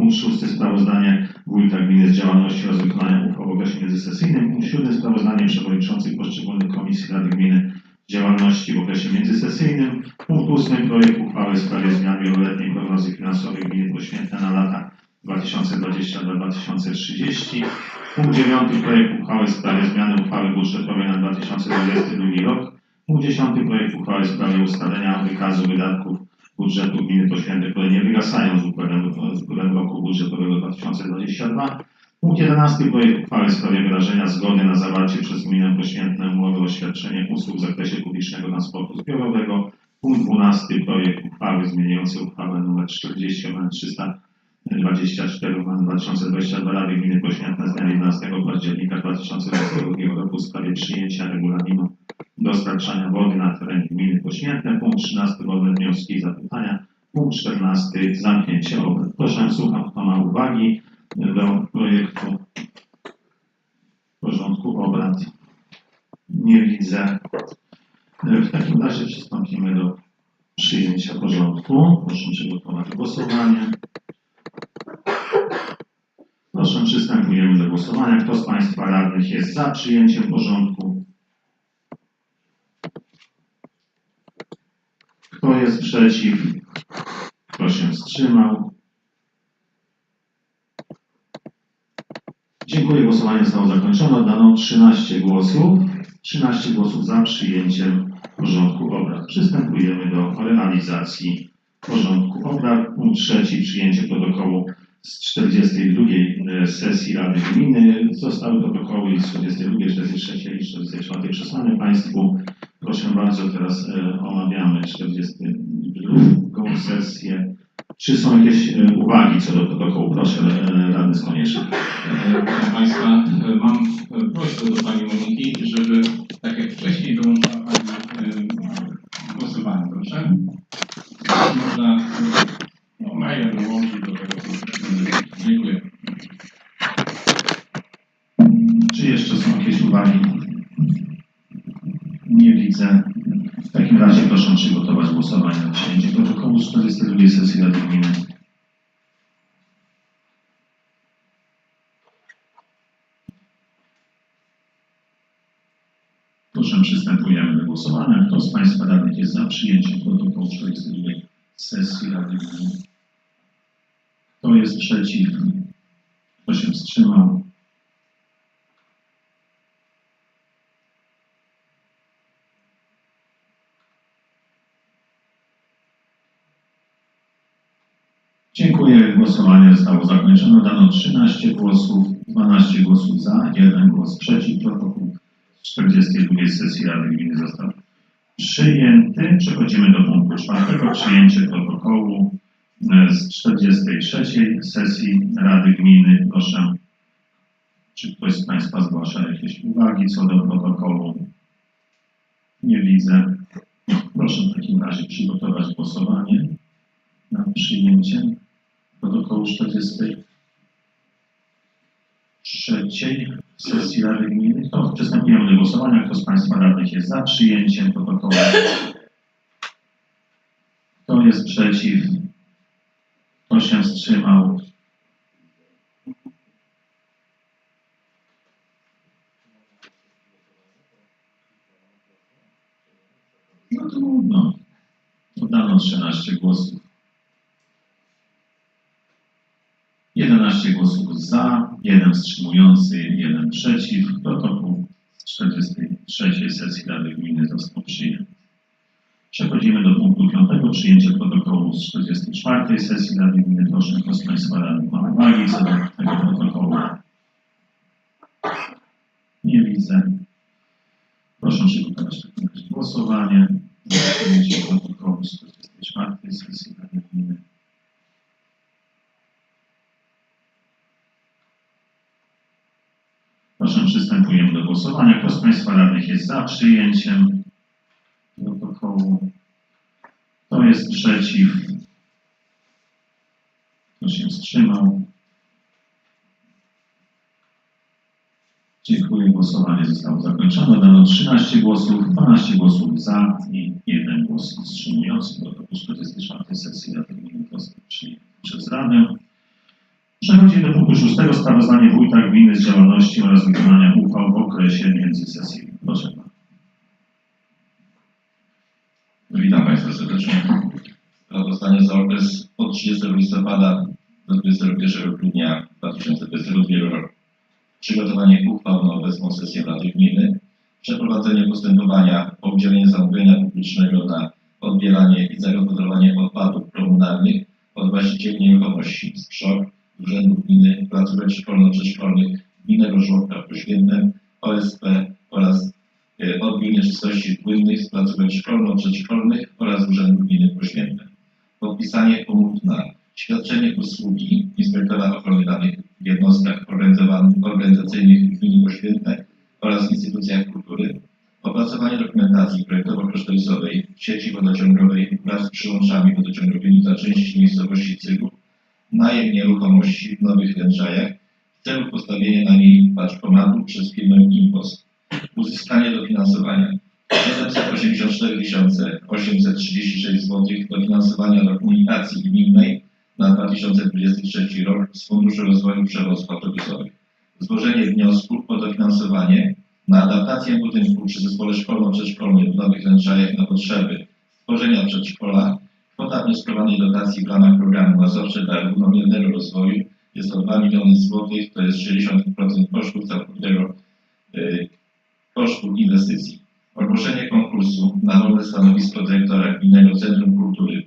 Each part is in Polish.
Punkt szósty sprawozdanie wójta gminy z działalności oraz wykonania uchwał w okresie międzysesyjnym. Punkt siódmy sprawozdanie przewodniczących poszczególnych komisji Rady Gminy z działalności w okresie międzysesyjnym. Punkt ósmy projekt uchwały w sprawie zmian wieloletniej prognozy finansowej gminy poświętne na lata 2022-2030. Punkt dziewiąty projekt uchwały w sprawie zmiany uchwały budżetowej na 2022 rok. Punkt dziesiąty projekt uchwały w sprawie ustalenia wykazu wydatków budżetu gminy poświętnych, które nie wygasają z upływem, z upływem roku budżetowego 2022. Punkt 11. Projekt uchwały w sprawie wyrażenia zgody na zawarcie przez gminę poświętne umowy o świadczenie usług w zakresie publicznego transportu zbiorowego. Punkt 12. Projekt uchwały zmieniający uchwałę nr 40 324 2022 Rady Gminy Poświętne z dnia 11 października 2022 roku w sprawie przyjęcia regulaminu dostarczania wody na terenie gminy Poświętne. Punkt 13. Wolne wnioski i zapytania. Punkt 14. Zamknięcie obrad. Proszę, słucham, kto ma uwagi do projektu porządku obrad. Nie widzę. W takim razie przystąpimy do przyjęcia porządku. Proszę przygotować głosowanie. Przystępujemy do głosowania. Kto z Państwa radnych jest za przyjęciem porządku? Kto jest przeciw? Kto się wstrzymał? Dziękuję. Głosowanie zostało zakończone. Oddano 13 głosów. 13 głosów za przyjęciem porządku obrad. Przystępujemy do realizacji porządku obrad. Punkt trzeci. Przyjęcie protokołu z 42 sesji Rady Gminy. Zostały protokoły z 42, 43 i 44 przesłane Państwu. Proszę bardzo, teraz e, omawiamy 42 sesję. Czy są jakieś e, uwagi co do protokołu? Proszę, e, radny z Konieczny. Proszę Państwa, e, mam e, prośbę do Pani Moniki, żeby tak jak wcześniej przygotować głosowanie na przyjęcie protokołu z 42 sesji Rady Gminy. Proszę, przystępujemy do głosowania. Kto z Państwa radnych jest za przyjęciem protokołu 42 sesji Rady Gminy? Kto jest przeciw? Kto się wstrzymał? Dziękuję. Głosowanie zostało zakończone. Dano 13 głosów, 12 głosów za, 1 głos przeciw. Protokół z 42 sesji Rady Gminy został przyjęty. Przechodzimy do punktu czwartego. Przyjęcie protokołu e, z 43 sesji Rady Gminy. Proszę, czy ktoś z Państwa zgłasza jakieś uwagi co do protokołu? Nie widzę. Proszę w takim razie przygotować głosowanie na przyjęcie protokołu 43 sesji Rady Gminy. Kto przystępujemy do głosowania? Kto z Państwa radnych jest za przyjęciem protokołu? Kto jest przeciw? Kto się wstrzymał? No trudno. Oddano 13 głosów. 11 głosów za, 1 wstrzymujący, 1 przeciw. Protokół z 43 sesji Rady Gminy został przyjęty. Przechodzimy do punktu 5. Przyjęcie protokołu z 44 sesji Rady Gminy. Proszę, z Państwa radnych ma uwagi do tego protokołu? Nie widzę. Proszę przygotować głosowanie przyjęcie protokołu z 44 sesji Rady Gminy. Proszę, przystępujemy do głosowania. Kto z Państwa radnych jest za przyjęciem protokołu? Kto jest przeciw? Kto się wstrzymał? Dziękuję. Głosowanie zostało zakończone. Dano 13 głosów, 12 głosów za i 1 głos wstrzymujący. Protokół 44 sesji Rady Gminy został przyjęty przez Radę. Przechodzimy do punktu szóstego. Sprawozdanie wójta gminy z działalności oraz wykonania uchwał w okresie międzysesyjnym. Proszę pana. Witam Państwa serdecznie. Sprawozdanie za okres od 30 listopada do 21 grudnia 2022 roku. Przygotowanie uchwał na obecną sesję Rady Gminy. Przeprowadzenie postępowania o udzielenie zamówienia publicznego na odbieranie i zagospodarowanie odpadów komunalnych od właścicieli nieruchomości z PSZOK, Urzędu Gminy, placówek szkolno-przedszkolnych, Gminnego Żłobka w Poświętnem, OSP oraz e, odbiór nieczystości płynnych z placówek szkolno-przedszkolnych oraz Urzędu Gminy w Poświętnem. Podpisanie umów na świadczenie usługi inspektora ochrony danych w jednostkach organizacyjnych gminy Poświętne oraz instytucjach kultury. Opracowanie dokumentacji projektowo-kosztorysowej sieci wodociągowej wraz z przyłączami wodociągowymi dla części miejscowości Cygów, najem nieruchomości w Nowych Lęczajach w celu postawienia na niej paczkomatu przez firmę Impost. Uzyskanie dofinansowania 784 836 zł dofinansowania do komunikacji gminnej na 2023 rok z Funduszu Rozwoju Przewozów Autobusowych. Złożenie wniosku o dofinansowanie na adaptację budynku przy zespole szkolno-przedszkolnym w Nowych Lęczajach na potrzeby tworzenia przedszkola. Kwota wnioskowanej dotacji w ramach programu Mazowsze dla Równomiernego Rozwoju jest to 2 miliony złotych, to jest 60% kosztów całkowitego y, kosztu inwestycji. Ogłoszenie konkursu na nowe stanowisko dyrektora Gminnego Centrum Kultury w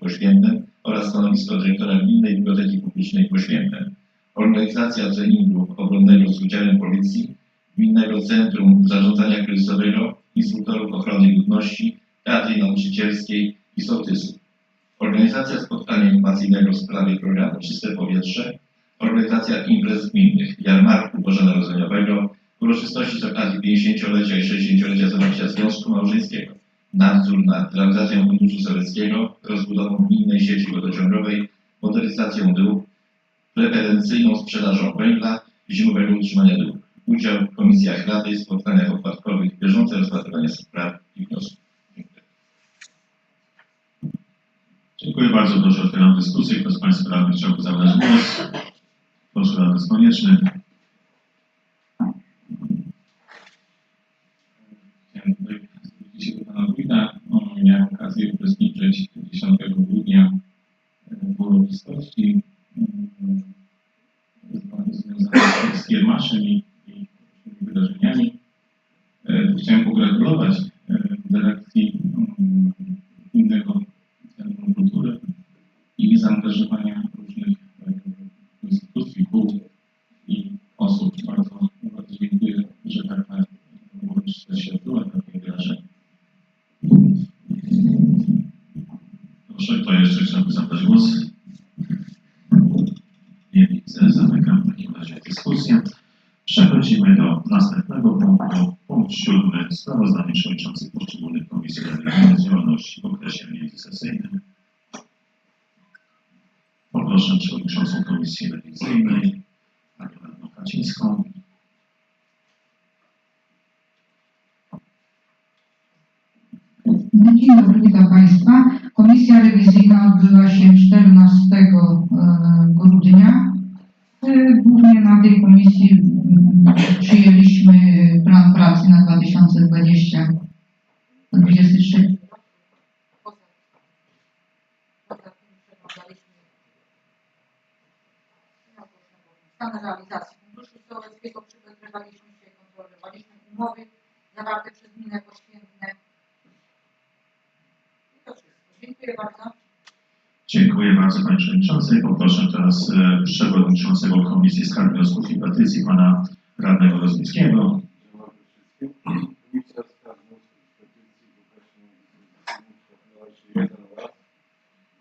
oraz stanowisko dyrektora Gminnej Biblioteki Publicznej w. Organizacja treningu obronnego z udziałem Policji, Gminnego Centrum Zarządzania Kryzysowego, instruktorów ochrony ludności, kadry nauczycielskiej i sołtysów. Organizacja spotkania informacyjnego w sprawie programu Czyste Powietrze, organizacja imprez gminnych, jarmarku bożonarodzeniowego, uroczystości z okazji 50-lecia i 60-lecia zawarcia Związku Małżeńskiego, nadzór nad realizacją Funduszu Sowieckiego, rozbudową gminnej sieci wodociągowej, modernizacją dróg, preferencyjną sprzedażą węgla zimowego utrzymania dróg. Udział w komisjach Rady, spotkaniach odpadkowych, bieżące rozpatrywanie spraw i wniosków. Dziękuję. Dziękuję bardzo. Proszę otwieram dyskusję. Kto z Państwa radnych chciałby zabrać głos? Proszę radny Konieczny. Chciałem tutaj zwrócić się do Pana Wójta. Okazję uczestniczyć 10 grudnia w uroczystości mm, z- związanej z kiermaszem i, i wydarzeniami. E, Chciałem pogratulować e, dyrekcji mm, Innego Centrum Kultury i zaangażowania różnych e, instytucji, kół i osób. Bardzo, bardzo dziękuję, że taka odbyła, takie wydarzenie. Proszę, kto jeszcze chciałby zabrać głos? Nie widzę. Zamykam w takim razie dyskusję. Przechodzimy do następnego punktu. Punkt siódmy. Sprawozdanie przewodniczących poszczególnych komisji z działalności w okresie międzysesyjnym. Poproszę przewodniczącą Komisji Rewizyjnej, panią radną Kacińską. No, Dzień dobry, witam Państwa. Komisja rewizyjna odbyła się 14 e, grudnia. E, Głównie na tej komisji mm, przyjęliśmy plan pracy na 2020 23 Poza poza tym przeglądaliśmy no, stan realizacji funduszu sołeckiego, przygotoywaliśmy się, kontrolowaliśmy umowy zawarte przez gminę poświętne. I to wszystko. Dziękuję bardzo. Dziękuję bardzo Panie Przewodniczący. Poproszę teraz e, Przewodniczącego Komisji Skarg, Wniosków i Petycji Pana Radnego Rozbickiego. Dzień dobry wszystkim. Komisja Skarg Wniosków i Petycji w okresie międzysesyjnym spotkała się jeden raz,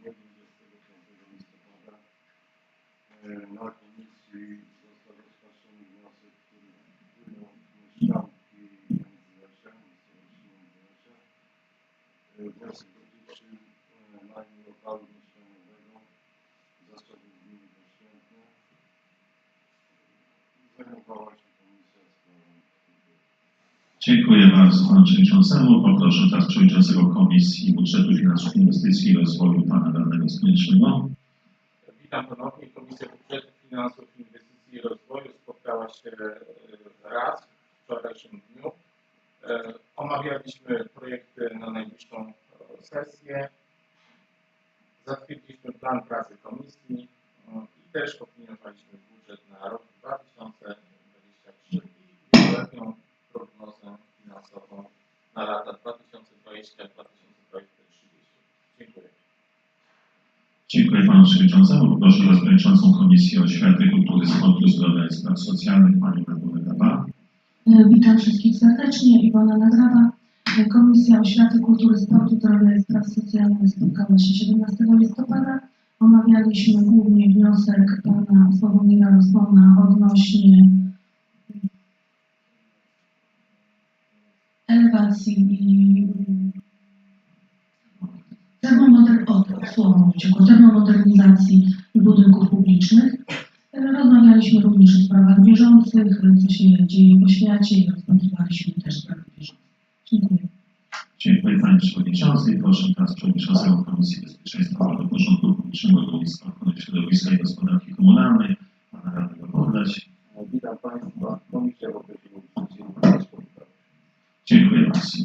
nie 25 listopada. E, Na komisji został rozpatrzony wniosek, który wpłynął od mieszkanki Międzylesia, miejscowości Międzylesia. E, Wniosek dotyczył e, najmu lokalu mieszkaniowego zasobów gminy Poświętne. Zajmowała się komisja sprawą kultury. Dziękuję bardzo Panu Przewodniczącemu. Poproszę teraz Przewodniczącego Komisji Budżetu Finansów Inwestycji i Rozwoju Pana Radnego Skoniecznego. Witam ponownie Komisję Budżetu Finansów, Inwestycji i Rozwoju spotkała się e, raz w wczorajszym dniu. E, Omawialiśmy projekty na najbliższą sesję. Zatwierdziliśmy plan pracy komisji e, i też opiniowaliśmy budżet na rok 2023 i wieloletnią prognozę finansową na lata 2020-2030. Dziękuję. Dziękuję panu przewodniczącemu. Poproszę rozpoczynającą Komisję Oświaty, Kultury, Sportu, Zdrowia i Spraw Socjalnych panią Ewangelę Gaba. E, Witam wszystkich serdecznie. Iwona Nagrada. E, Komisja Oświaty, Kultury, Sportu, Zdrowia i Spraw Socjalnych spotkała się 17 listopada. Omawialiśmy głównie wniosek pana Sławomira Rozbona odnośnie elewacji i termomoder... o, słowo mi uciekło, termomodernizacji budynków publicznych. Rozmawialiśmy również o sprawach bieżących, co się dzieje w oświacie i rozpatrywaliśmy też sprawy bieżące. Dziękuję. Dziękuję panie przewodniczący. Proszę teraz przewodniczącego Komisji Bezpieczeństwa do Porządku Publicznego, Rolnictwa, Ochrony Środowiska i Gospodarki Komunalnej pana Radnego Podleć. Witam Państwa. Komisja wobec inicjatywy spotkała. Dziękuję bardzo.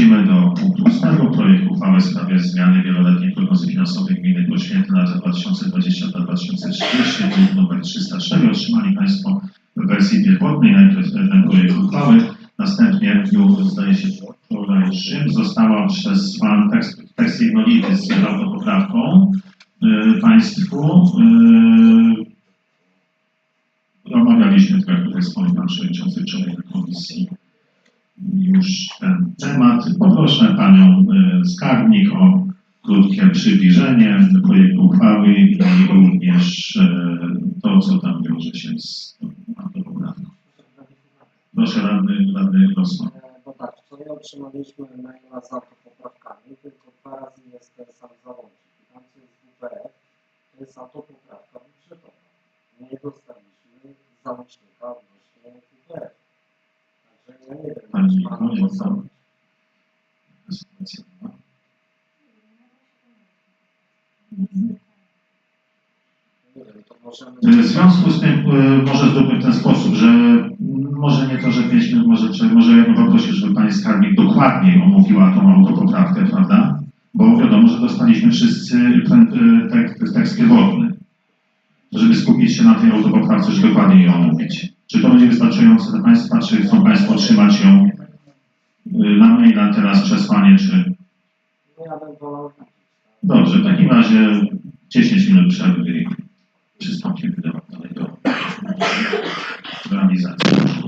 Przechodzimy do punktu ósmego. Projekt uchwały w sprawie zmiany wieloletniej prognozy finansowej gminy Głośnięte na lata 2020-2030, druk nr 304. Otrzymali Państwo w wersji pierwotnej najpierw ten projekt uchwały. Następnie w dniu, zdaje się, wczorajszym została przez Pan tekst, tekst jednolity z autopoprawką y, Państwu. y, Omawialiśmy, tak jak wspomniał Pan Przewodniczący wczoraj komisji już ten temat. Poproszę Panią e, Skarbnik o krótkie przybliżenie projektu uchwały i również e, to, co tam wiąże się z autopoprawką. Proszę Radny, Radny Rosman. E, No tak, co nie otrzymaliśmy maila z autopoprawkami, tylko dwa razy jest ten sam załącznik. Tam co jest WPF, to jest autopoprawka budżetowa. Nie dostaliśmy załącznika odnośnie WPF. Także ja nie wiem, W związku z tym e, może zróbmy w ten sposób, że może nie to, że 5 minut, może, może ja bym poprosił, żeby Pani Skarbnik dokładniej omówiła tą autopoprawkę, prawda? Bo wiadomo, że dostaliśmy wszyscy ten e, tekst, tekst pierwotny. Żeby skupić się na tej autopoprawce, żeby dokładniej ją omówić. Czy to będzie wystarczające dla Państwa, czy chcą Państwo otrzymać ją na maila teraz przesłanie, czy... Ja bym wolał? Dobrze, w takim razie 10 minut przerwy i przystąpimy do, dalej do realizacji.